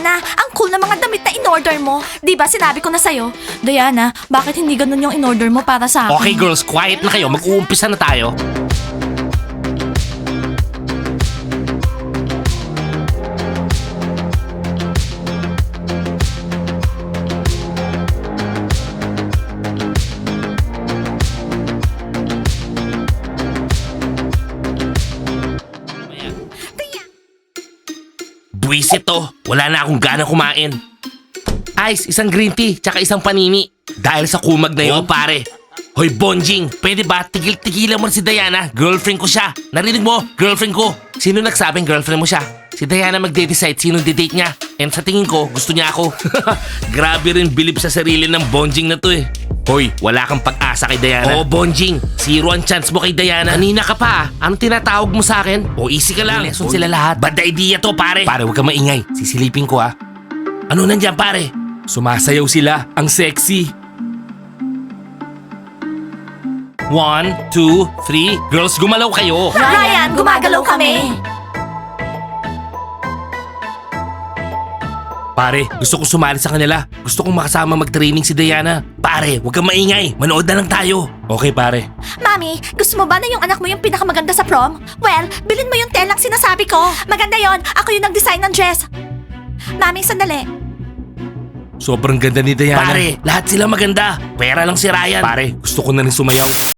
Diana, ang cool na mga damit na in-order mo. Di ba sinabi ko na sa'yo? Diana, bakit hindi ganun yung in-order mo para sa akin? Okay girls, quiet na kayo. Mag-uumpisa na tayo. Buwisit to. Wala na akong gana kumain. Ice, isang green tea, tsaka isang panini. Dahil sa kumag na yun, pare. Hoy, Bonjing, pwede ba tigil-tigilan mo na si Diana? Girlfriend ko siya. Narinig mo? Girlfriend ko. Sino nagsabing girlfriend mo siya? Si Diana magde-decide sino didate niya. And sa tingin ko, gusto niya ako. Grabe rin bilib sa sarili ng Bonjing na to eh. Hoy, wala kang pag-asa kay Diana. Oo, Bonjing. Zero ang chance mo kay Diana. Kanina ka pa. ah. Anong tinatawag mo sa akin? O easy ka lang. Lesson sila lahat. Bad idea to, pare. Pare, huwag kang maingay. Sisilipin ko ah. Ano nandyan, pare? Sumasayaw sila. Ang sexy. One, two, three. Girls, gumalaw kayo. Ryan, gumagalaw kami. Pare, gusto ko sumali sa kanila. Gusto kong makasama mag-training si Diana. Pare, huwag kang maingay. Manood na lang tayo. Okay, pare. Mami, gusto mo ba na yung anak mo yung pinakamaganda sa prom? Well, bilin mo yung telang sinasabi ko. Maganda yon. Ako yung nag-design ng dress. Mami, sandali. Sobrang ganda ni Diana. Pare, lahat sila maganda. Pera lang si Ryan. Pare, gusto ko na rin sumayaw.